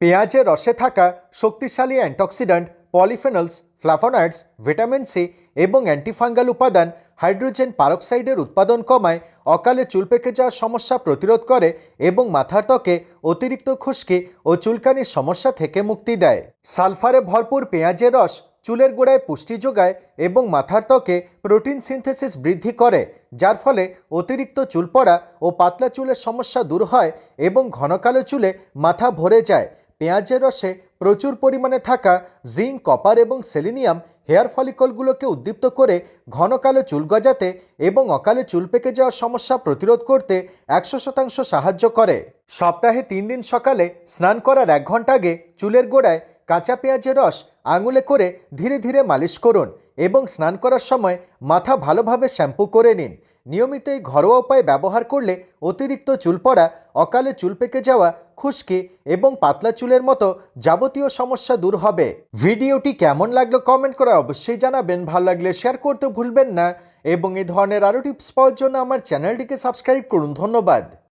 পেঁয়াজের রসে থাকা শক্তিশালী antioxidant, polyphenols flavonoids vitamin C এবং অ্যান্টিফাঙ্গাল উপাদান হাইড্রোজেন পারক্সাইডের উৎপাদন কমায়, অকালে চুল পেকে যাওয়ার সমস্যা প্রতিরোধ করে এবং মাথার ত্বকে অতিরিক্ত খুশকি ও চুলকানির সমস্যা থেকে মুক্তি দেয়। সালফারে ভরপুর পেঁয়াজের রস চুলের গোড়ায় পুষ্টি যোগায় এবং মাথার ত্বকে প্রোটিন সিনথেসিস বৃদ্ধি করে, যার ফলে অতিরিক্ত চুল পড়া ও পাতলা চুলের সমস্যা দূর হয় এবং ঘনকালো চুলে মাথা ভরে যায়। পেঁয়াজের রসে প্রচুর পরিমাণে থাকা জিঙ্ক, কপার এবং সেলিনিয়াম হেয়ার ফলিকলগুলোকে উদ্দীপ্ত করে ঘন কালো চুল গজাতে এবং অকালে চুল পেকে যাওয়ার সমস্যা প্রতিরোধ করতে একশো শতাংশ সাহায্য করে। সপ্তাহে তিন দিন সকালে স্নান করার এক ঘণ্টা আগে চুলের গোড়ায় কাঁচা পেঁয়াজের রস আঙুলে করে ধীরে ধীরে মালিশ করুন এবং স্নান করার সময় মাথা ভালোভাবে শ্যাম্পু করে নিন। নিয়মিত এই ঘরোয়া উপায় ব্যবহার করলে অতিরিক্ত চুল পড়া অকালে চুল পেকে যাওয়া, খুশকি এবং পাতলা চুলের মতো যাবতীয় সমস্যা দূর হবে। ভিডিওটি কেমন লাগল কমেন্ট করে অবশ্যই জানাবেন। ভালো লাগলে শেয়ার করতে ভুলবেন না। এবং এই ধরনের আরও টিপস পাওয়ার জন্য আমার চ্যানেলটিকে সাবস্ক্রাইব করুন। ধন্যবাদ।